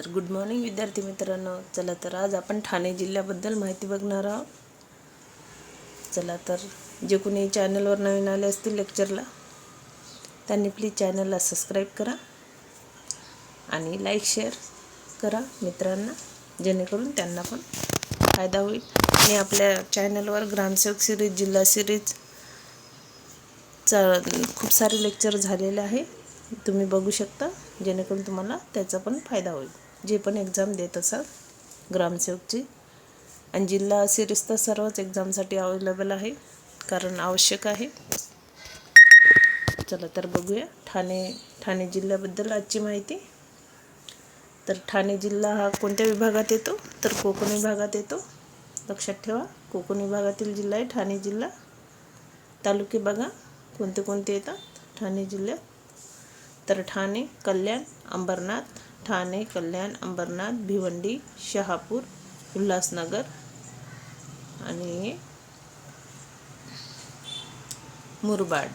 तर good morning विद्यार्थी मित्रांनो. चला तर आज आपण ठाणे जिल्ह्याबद्दल माहिती बघणार आहोत. चला तर जे कोणी चॅनलवर नवीन आले असतील लेक्चरला त्यांनी प्लीज चॅनलला सबस्क्राईब करा आणि लाईक शेअर करा मित्रांना जेणेकरून त्यांना पण फायदा होईल. आणि आपल्या चॅनलवर ग्रामसेवक सिरीज जिल्हा सिरीज चा खूप सारे लेक्चर झालेले आहे. तुम्ही बघू शकता जेणेकरून तुम्हाला त्याचा पण फायदा होईल. जे पण एक्झाम देत असाल ग्रामसेवकची आणि जिल्हा सिरीज तर सर्वच एक्झामसाठी अवेलेबल आहे कारण आवश्यक आहे. चला तर बघूया. ठाणे ठाणे जिल्ह्याबद्दल आजची माहिती. तर ठाणे जिल्हा हा कोणत्या विभागात येतो? तर कोकण विभागात येतो. लक्षात ठेवा कोकण विभागातील जिल्हा आहे ठाणे जिल्हा. तालुके बघा कोणते कोणते येतात? ठाणे जिल्ह्यात. तर ठाणे कल्याण अंबरनाथ ठाणे कल्याण अंबरनाथ भिवंडी शहापूर उल्हासनगर आणि मुरबाड.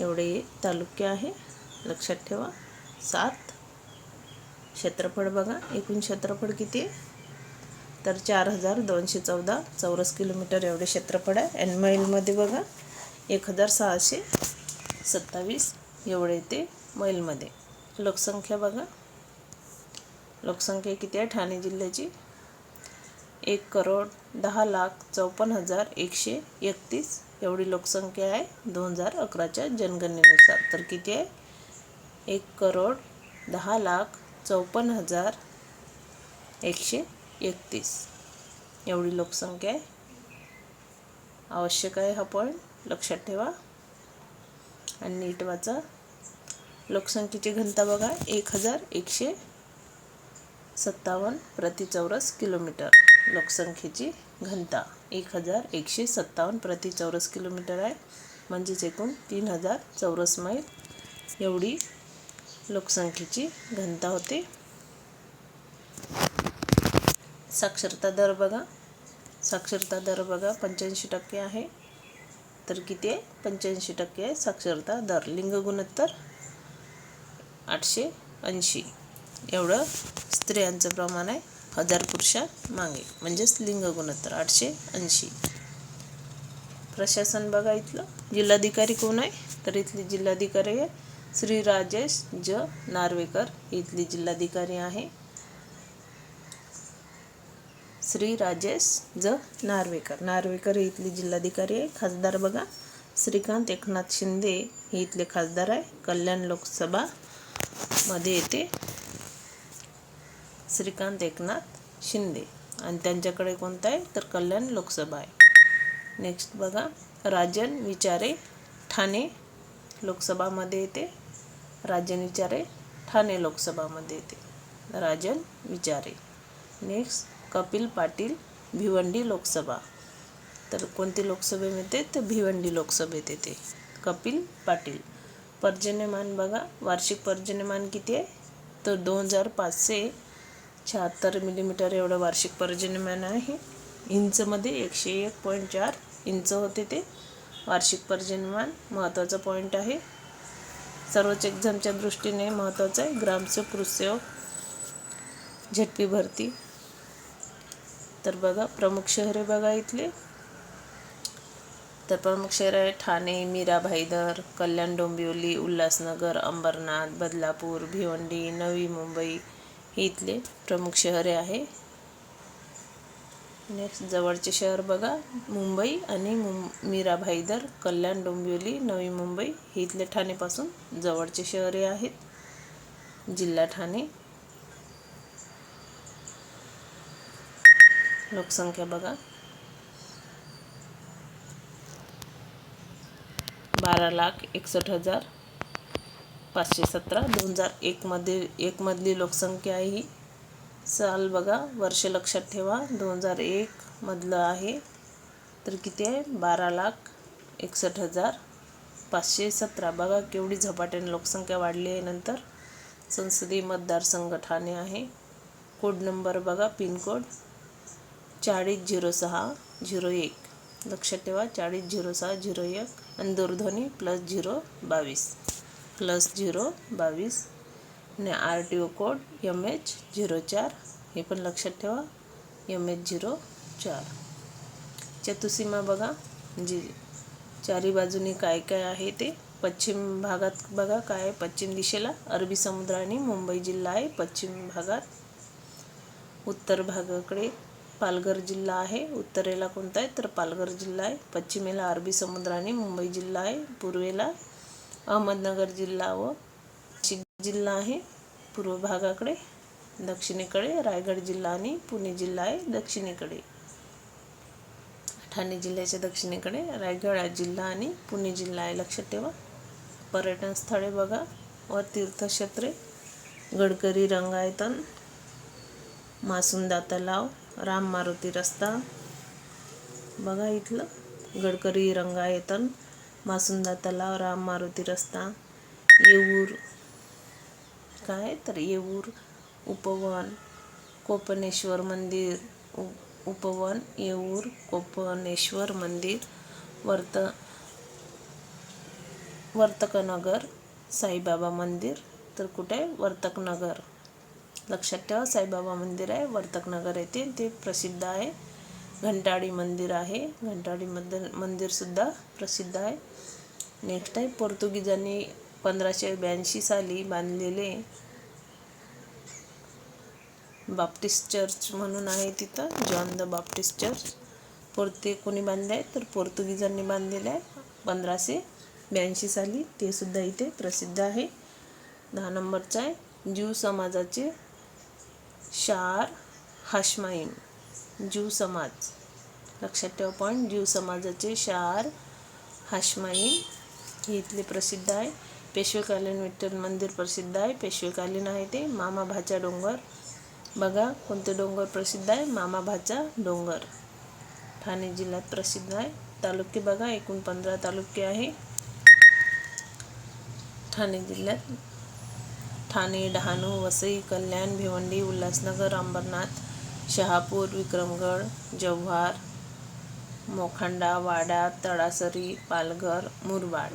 एवढे तालुके आहे. लक्षात ठेवा. सात. क्षेत्रफळ बघा. एकूण क्षेत्रफळ किती? आहे तर चार हजार दोनशे चौदा चौरस किलोमीटर एवढे क्षेत्रफळ आहे. एन मैलमध्ये बघा. एक हजार सहाशे सत्तावीस एवढे ते मैलमध्ये लोकसंख्या बघा. लोकसंख्या किती आहे? ठाणे जिल्ह्याची. एक करोड दहा लाख चौपन्न हजार एकशे एकतीस एवढी लोकसंख्या आहे दोन हजार अकराच्या जनगणनेनुसार. तर किती आहे? एक करोड दहा लाख चौपन्न हजार एकशे एकतीस एवढी लोकसंख्या आहे. आवश्यक आहे हा पॉईंट लक्षात ठेवा. आणि नीट वाचा. लोकसंख्येची घनता बघा एक हजार एकशे सत्तावन्न प्रति चौरस किलोमीटर. लोकसंख्येची घनता एक हजार एकशे सत्तावन्न प्रति चौरस किलोमीटर आहे. म्हणजेच एकूण तीन हजार चौरस मैल. एवढी लोकसंख्येची घनता होते. साक्षरता दर बघा. साक्षरता दर बघा पंच्याऐंशी टक्के आहे. तर किती आहे? पंच्याऐंशी टक्के आहे साक्षरता दर. लिंग गुणोत्तर आठशे ऐंशी. एवढं स्त्रियांचं प्रमाण आहे. हजार पुरुषा मागे. म्हणजेच लिंग गुणोत्तर आठशे ऐंशी. प्रशासन बघा इथलं. जिल्हाधिकारी कोण आहे? तर इथली जिल्हाधिकारी आहे श्री राजेश ज. नार्वेकर. इथली जिल्हाधिकारी आहे श्री राजेश ज. नार्वेकर. नार्वेकर हे इथली जिल्हाधिकारी आहे. खासदार बघा. श्रीकांत एकनाथ शिंदे हे इथले खासदार आहे. कल्याण लोकसभा मध्ये येते श्रीकांत एकनाथ शिंदे. आणि त्यांच्याकडे कोणतं आहे? तर कल्याण लोकसभा आहे. नेक्स्ट बघा. राजन विचारे ठाणे लोकसभामध्ये येते. राजन विचारे ठाणे लोकसभामध्ये येते. राजन विचारे. नेक्स्ट कपिल पाटील भिवंडी लोकसभा. तर कोणती लोकसभेमध्ये येते? तर भिवंडी लोकसभेत येते. कपिल पाटील. पर्जन्यमान बघा. वार्षिक पर्जन्यमान किती आहे? तर दोन हजार पाचशे शहात्तर मिलीमीटर एवढं वार्षिक पर्जन्यमान आहे. इंचमध्ये एकशे एक पॉईंट चार इंच होते ते. वार्षिक पर्जन्यमान महत्त्वाचा पॉईंट आहे. सर्वच एक्झामच्या दृष्टीने महत्त्वाचं आहे. ग्रामसेवक कृषिसेवक झटपी भरती. तर बघा प्रमुख शहरे बघा इथले. तर प्रमुख शहर आहे ठाणे मीरा भाईदर कल्याण डोंबिवली उल्हासनगर अंबरनाथ बदलापूर भिवंडी नवी मुंबई ही इथले प्रमुख शहरे आहे. नेक्स्ट जवळचे शहर बघा. मुंबई आणि मुं मीरा भाईदर कल्याण डोंबिवली नवी मुंबई ही इथले ठाणेपासून जवळचे शहरे आहेत. जिल्हा ठाणे. लोकसंख्या बघा. बारा लाख एकसष्ट हजार पाचशे सतरा. दोन हजार एकमध्ये एकमधली लोकसंख्या आहे ही. साल बघा वर्ष लक्षात ठेवा. दोन हजार एकमधलं आहे. तर किती आहे? बारा लाख एकसष्ट हजार पाचशे सतरा. बघा केवढी झपाट्याने लोकसंख्या वाढली आहे नंतर. संसदीय मतदारसंघ ठाणे आहे. कोड नंबर बघा पिनकोड चाळीस झिरो सहा झिरो एक. लक्षात ठेवा. चाळीस झिरो सहा झिरो एक आणि दूरध्वनी प्लस झिरो बावीस. प्लस झिरो बावीस आणि R T O code M H zero चार. हे पण लक्षात ठेवा. एम एच झिरो चार. चतुसीमा बघा. जी चारी बाजूनी काय काय आहे ते? पश्चिम भागात बघा काय आहे. पश्चिम दिशेला अरबी समुद्र आणि मुंबई जिल्हा आहे. पश्चिम भागात. उत्तर भागाकडे पालघर जिल्हा आहे. उत्तरेला कोणता आहे? तर पालघर जिल्हा आहे. पश्चिमेला अरबी समुद्र आणि मुंबई जिल्हा आहे. पूर्वेला अहमदनगर जिल्हा व नाशिक जिल्हा आहे. पूर्व भागाकडे दक्षिणेकडे रायगड जिल्हा आणि पुणे जिल्हा आहे. दक्षिणेकडे. ठाणे जिल्ह्याच्या दक्षिणेकडे रायगड जिल्हा आणि पुणे जिल्हा आहे. लक्षात ठेवा. पर्यटन स्थळे बघा. व तीर्थक्षेत्रे. गडकरी रंगायतन मासुंदा तलाव राम मारुती रस्ता. बघा इथलं. गडकरी रंगायतन मासुंदा तलाव राम मारुती रस्ता. येऊर. काय तर येऊर उपवन कोपनेश्वर मंदिर. उ- उपवन येऊर कोपनेश्वर मंदिर. वर्त वर्तकनगर साईबाबा मंदिर. तर कुठे? वर्तकनगर. लक्षात ठेवा साईबाबा मंदिर आहे वर्तकनगर येथे ते प्रसिद्ध आहे. घंटाडी मंदिर आहे घंटाळी मंदिर मंदिरसुद्धा प्रसिद्ध आहे. नेक्स्ट आहे पोर्तुगीजांनी पंधराशे ब्याऐंशी साली बांधलेले बाप्टिस्ट चर्च म्हणून आहे तिथं जॉन द बाप्टिस्ट चर्च पोर्ते कोणी बांधले आहे तर पोर्तुगीजांनी बांधलेले आहे. पंधराशे ब्याऐंशी साली ते सुद्धा इथे प्रसिद्ध आहे. दहा नंबरचं आहे ज्यू समाजाचे शार हाशमाईम ज्यू समाज लक्षात ठेवा पण ज्यू समाजाचे शार हाशमाईन हे इथले प्रसिद्ध आहे. पेशवेकालीन विठ्ठल मंदिर प्रसिद्ध आहे. पेशवेकालीन आहे ते. मामा भाचा डोंगर. बघा कोणते डोंगर प्रसिद्ध आहे. मामा भाचा डोंगर. ठाणे जिल्ह्यात प्रसिद्ध आहे. तालुके बघा एकूण पंधरा तालुके आहे. ठाणे जिल्ह्यात ठाणे डहाणू वसई कल्याण भिवंडी उल्हासनगर अंबरनाथ शहापूर विक्रमगड जव्हार मोखंडा वाडा तळासरी पालघर मुरबाड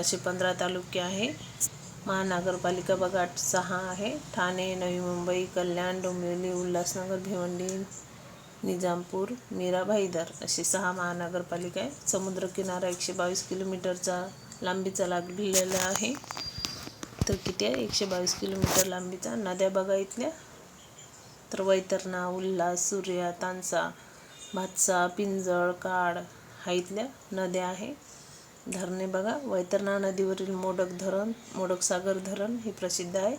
असे पंधरा तालुके आहे. महानगरपालिका बघा सहा आहे. ठाणे नवी मुंबई कल्याण डोंबिवली उल्हासनगर भिवंडी निजामपूर मीरा भाईदर असे सहा महानगरपालिका आहे समुद्रकिनारा एकशे बावीस किलोमीटरचा लांबीचा लागलेला आहे. तर किती आहे? एकशे बावीस किलोमीटर लांबीचा. नद्या बघा इथल्या. तर वैतरणा उल्हास सूर्या तानसा भातसा पिंजळ काड हा इथल्या नद्या आहे. धरणे बघा. वैतरणा नदीवरील मोडक धरण मोडक सागर धरण हे प्रसिद्ध आहे.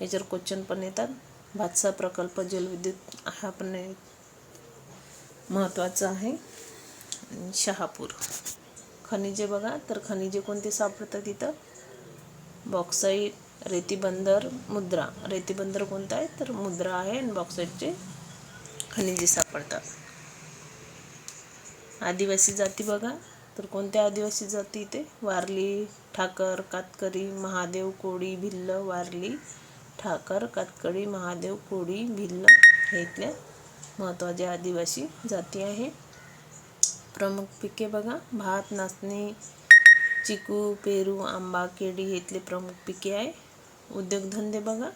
याच्यावर क्वेश्चन पण येतात. भातसा प्रकल्प जलविद्युत हा पण महत्त्वाचा आहे. शहापूर. खनिजे बघा. तर खनिजे कोणते सापडतात इथं? बॉक्साईट रेतीबंदर मुद्रा. रेतीबंदर कोणता आहे? तर मुद्रा आहे आणि बॉक्साईटचे खनिजे सापडतात. आदिवासी जाती बघा. तर कोणत्या आदिवासी जाती इथे? वारली ठाकर कातकरी महादेव कोळी भिल्ल वारली ठाकर कातकरी महादेव कोळी भिल्ल हे इथल्या महत्त्वाच्या आदिवासी जाती आहे. प्रमुख पिके बघा. भात नाचणी चिकू पेरू आंबा केळी हे इथले प्रमुख पिके आहे. उद्योगधंदे बघा.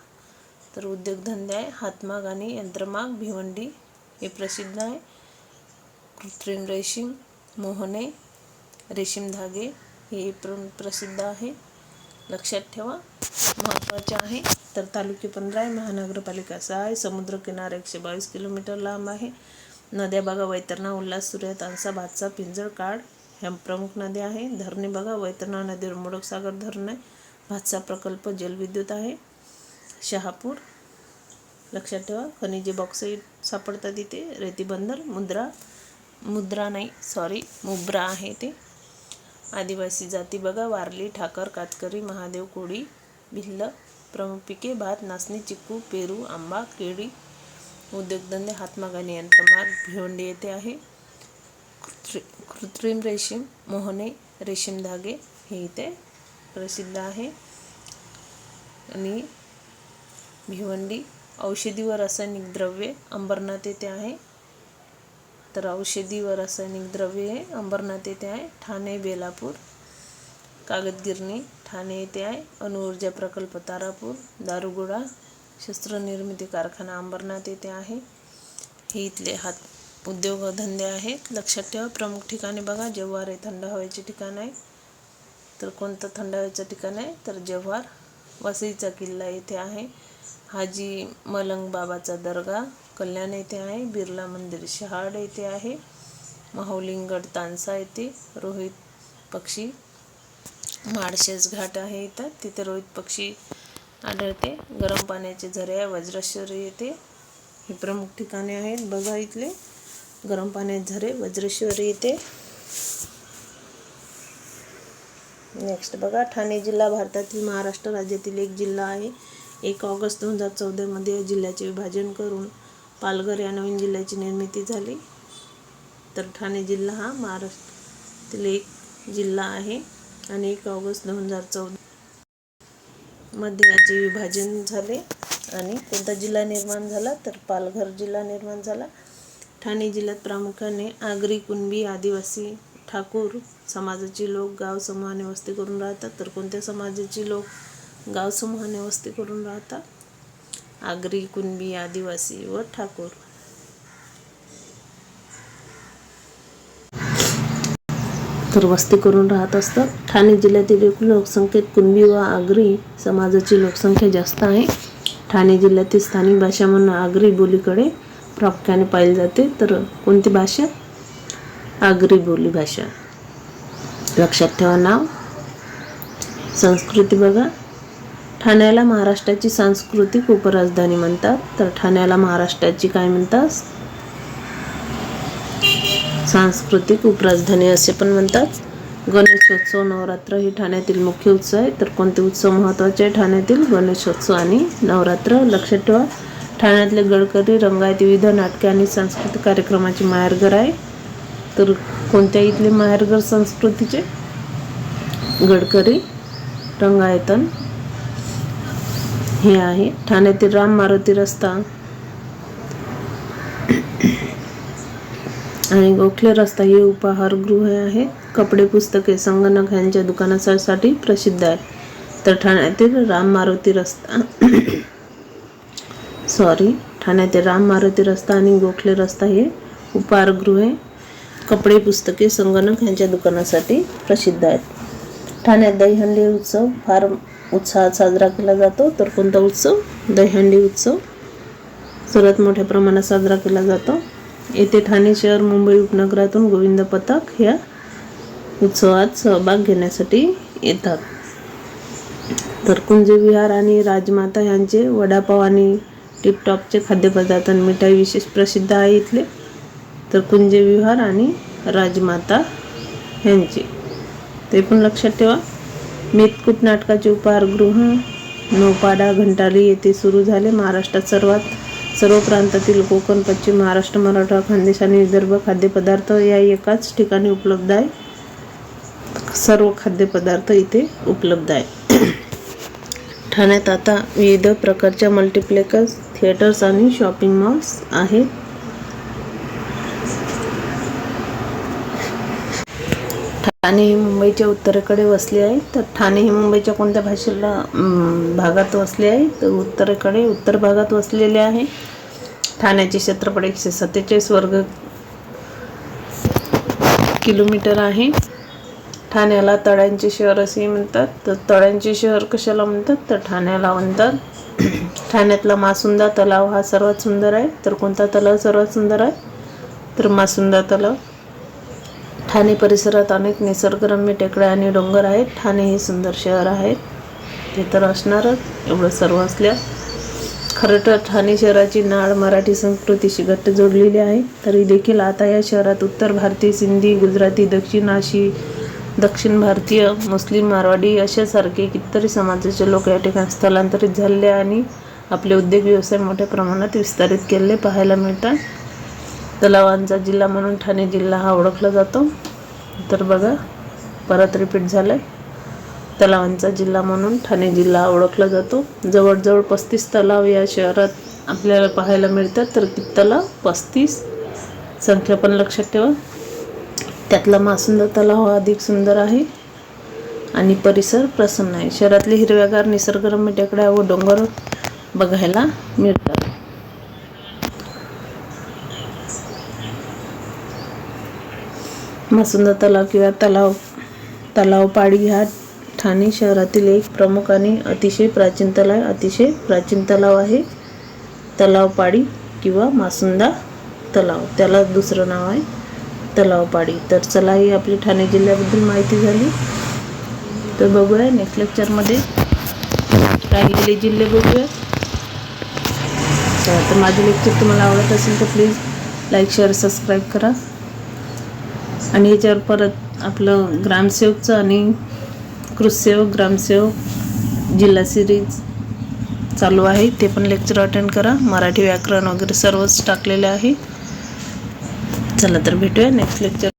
तर उद्योगधंदे आहे. हातमाग आणि यंत्रमाग भिवंडी हे प्रसिद्ध आहे. कृत्रिम रेशीम मोहने रेशीम धागे हे प्र प्रसिद्ध आहे. लक्षात ठेवा. महत्त्वाचे आहे. तर तालुके पंधरा आहे. महानगरपालिका सहा आहे. समुद्रकिनारा एकशे बावीस किलोमीटर लांब आहे. नद्या बघा. वैतरणा उल्हास सूर्य तानसा भातसा पिंजळ काड ह्या प्रमुख नद्या आहे. धरणे बघा वैतरणा नदीवर मोडकसागर धरण आहे भातसा प्रकल्प जलविद्युत आहे. शहापूर लक्षात ठेवा खनिजे बॉक्साईट सापडतात इथे. रेतीबंदर मुद्रा मुद्रा नाही सॉरी मुब्रा आहे ते. आदिवासी जाती बघा वारली ठाकर कातकरी महादेव कोळी भिल्ल प्रमुख पिके भात नाचणी चिक्कू पेरू आंबा केळी उद्योगधंदे हातमाग यंत्रमाग भिवंडी येथे आहे. कृत्रि कृत्रिम रेशीम मोहने रेशीम धागे हे इथे प्रसिद्ध आहे. आणि भिवंडी औषधी व रासायनिक द्रव्ये अंबरनाथ येथे आहे. तर औषधी व रासायनिक द्रव्ये हे अंबरनाथ येथे आहे. ठाणे बेलापूर कागदगिरणी ठाणे येथे आहे. अणुऊर्जा प्रकल्प तारापूर दारुगोळा शस्त्रनिर्मिती कारखाना अंबरनाथ येथे आहे. हे इथले हात उद्योगधंदे आहेत. लक्षात ठेवा प्रमुख ठिकाणे बघा. जव्हार हे थंड हवेचे ठिकाण आहे तर कोणतं थंड हवेचं ठिकाण आहे? तर जव्हार वसईचा किल्ला येथे आहे. हाजी मलंग बाबाचा दर्गा कल्याण येथे आहे. बिर्ला मंदिर शहाड येथे आहे. माहुलिंगड तानसा येथे. रोहित पक्षी माळशेज घाट आहे इथं. तिथे रोहित पक्षी आढळते. गरम पाण्याचे झरे आहे. वज्रेश्वरी येथे. ही प्रमुख ठिकाणे आहेत. बघा इथले. गरम पाण्यात झरे वज्रेश्वरी येथे नेक्स्ट बघा ठाणे जिल्हा भारतातील महाराष्ट्र राज्यातील एक जिल्हा आहे. एक ऑगस्ट दोन हजार चौदामध्ये या जिल्ह्याचे विभाजन करून पालघर या नवीन जिल्ह्याची निर्मिती झाली. तर ठाणे जिल्हा हा महाराष्ट्रातील एक जिल्हा आहे आणि एक ऑगस्ट दोन हजार चौदा मध्ये याचे विभाजन झाले आणि कोणता जिल्हा निर्माण झाला? तर पालघर जिल्हा निर्माण झाला. ठाणे जिल्ह्यात प्रामुख्याने आगरी कुणबी आदिवासी ठाकूर समाजाची लोक गाव समूहाने वस्ती करून राहतात. तर कोणत्या समाजाची लोक गाव समूहाने वस्ती करून राहतात? आगरी कुणबी आदिवासी व ठाकूर. तर वस्ती करून राहत असतात. ठाणे जिल्ह्यातील एकूण लोकसंख्येत कुणबी व आगरी समाजाची लोकसंख्या जास्त आहे. ठाणे जिल्ह्यातील स्थानिक भाषा म्हणून आगरी बोलीकडे प्रामुख्याने पाहिली जाते. तर कोणती भाषा? आगरी बोली भाषा. लक्षात ठेवा नाव. संस्कृती बघा. ठाण्याला महाराष्ट्राची सांस्कृतिक उपराजधानी म्हणतात. तर ठाण्याला महाराष्ट्राची काय म्हणतात? सांस्कृतिक उपराजधानी असे पण म्हणतात. गणेशोत्सव नवरात्र हे ठाण्यातील मुख्य उत्सव आहे. तर कोणते उत्सव महत्त्वाचे आहे? ठाण्यातील गणेशोत्सव आणि नवरात्र. लक्षात ठेवा. ठाण्यातले गडकरी रंगायत विविध नाटके आणि सांस्कृतिक कार्यक्रमाचे माहेरघर आहे. तर कोणत्या इथले माहेरघर संस्कृतीचे? गडकरी रंगायतन. हे आहे. ठाण्यातील राम मारुती रस्ता. आणि गोखले रस्ता हे उपाहारगृह आहे. कपडे पुस्तके संगणक यांच्या दुकानासाठी प्रसिद्ध आहे. तर ठाण्यातील राम मारुती रस्ता. सॉरी. ठाण्यातील राम मारुती रस्ता आणि गोखले रस्ता हे उपहारगृहे कपडे पुस्तके संगणक यांच्या दुकानासाठी प्रसिद्ध आहेत. ठाण्यात दहीहंडी उत्सव फार उत्साहात साजरा केला जातो. तर कोणता उत्सव? दहीहंडी उत्सव. सर्वात मोठ्या प्रमाणात साजरा केला जातो. येथे ठाणे शहर मुंबई उपनगरातून गोविंद पथक ह्या उत्सवात सहभाग घेण्यासाठी येतात. तर कुंजविहार आणि राजमाता यांचे वडापाव आणि टिपटॉपचे खाद्यपदार्थ आणि मिठाई विशेष प्रसिद्ध आहे इथले. तर कुंज विहार आणि राजमाता यांचे ते पण लक्षात ठेवा. मेतकूट नाटकाचे उपहारगृह नौपाडा घंटाली येथे सुरू झाले. महाराष्ट्रात सर्वात सर्व प्रांतातील कोकण पश्चिम महाराष्ट्र मराठा खानदेश आणि विदर्भ खाद्यपदार्थ या एकाच ठिकाणी उपलब्ध आहे. सर्व खाद्यपदार्थ इथे उपलब्ध आहे. ठाण्यात आता विविध प्रकारच्या मल्टिप्लेक्स थिएटर्स आणि शॉपिंग मॉल्स आहेत. ठाणे हे मुंबईच्या उत्तरेकडे वसले आहे. तर ठाणे हे मुंबईच्या कोणत्या भाषेला भागात वसले आहे? तर उत्तरेकडे उत्तर भागात वसलेले आहे. ठाण्याचे क्षेत्रफळ एकशे सत्तेचाळीस वर्ग किलोमीटर आहे. ठाण्याला तळ्यांचे शहर असेही म्हणतात. तर तळ्यांचे शहर कशाला म्हणतात? तर ठाण्याला म्हणतात. ठाण्यातला मासुंदा तलाव हा सर्वात सुंदर आहे. तर कोणता तलाव सर्वात सुंदर आहे? तर मासुंदा तलाव. ठाणे परिसरात अनेक निसर्गरम्य टेकड्या आणि डोंगर आहेत. ठाणे हे सुंदर शहर आहे. ते तर असणारच एवढं सर्व असल्या. खरं तर ठाणे शहराची नाळ मराठी संस्कृतीशी घट्ट जोडलेली आहे. तरी देखील आता या शहरात उत्तर भारतीय सिंधी गुजराती दक्षिण आशी दक्षिण भारतीय मुस्लिम मारवाडी अशासारखे कितीतरी समाजाचे लोक या ठिकाणी स्थलांतरित झालेले आणि आपले उद्योग व्यवसाय मोठ्या प्रमाणात विस्तारित केलेले पाहायला मिळतात. तलावांचा जिल्हा म्हणून ठाणे जिल्हा हा ओळखला जातो. तर बघा परत रिपीट झालं आहे तलावांचा जिल्हा म्हणून ठाणे जिल्हा ओळखला जातो. जवळजवळ पस्तीस तलाव या शहरात आपल्याला पाहायला मिळतात. तर किती तलाव? पस्तीस. संख्या पण लक्षात ठेवा. त्यातला मासुंदा तलाव हा अधिक सुंदर आहे. आणि परिसर प्रसन्न आहे. शहरातले हिरव्यागार निसर्गरम्य टेकड्या व डोंगर बघायला मिळतात मसुंदा तलाव किंवा तलाव तलाव पाडी हा ठाणे शहरातील एक प्रमुख आणि अतिशय प्राचीन तलाव अतिशय प्राचीन तलाव आहे. तलाव पाडी किंवा मासुंदा तलाव त्याला दुसरं नाव आहे तलाव पाडी तर चला ही आपली ठाणे जिल्ह्याबद्दल माहिती झाली. तर बघूया नेक्स्ट लेक्चरमध्ये राहिलेले जिल्हे बघूया. तर माझे लेक्चर तुम्हाला आवडत असेल तर प्लीज लाईक शेअर सबस्क्राईब करा. आणि याच्यावर परत आपलं ग्रामसेवकचं आणि कृषसेवक ग्रामसेवक जिल्हा सिरीज चालू आहे. ते पण लेक्चर अटेंड करा. मराठी व्याकरण वगैरे सर्वच टाकलेले आहे. चला तर भेटूया नेक्स्ट लेक्चर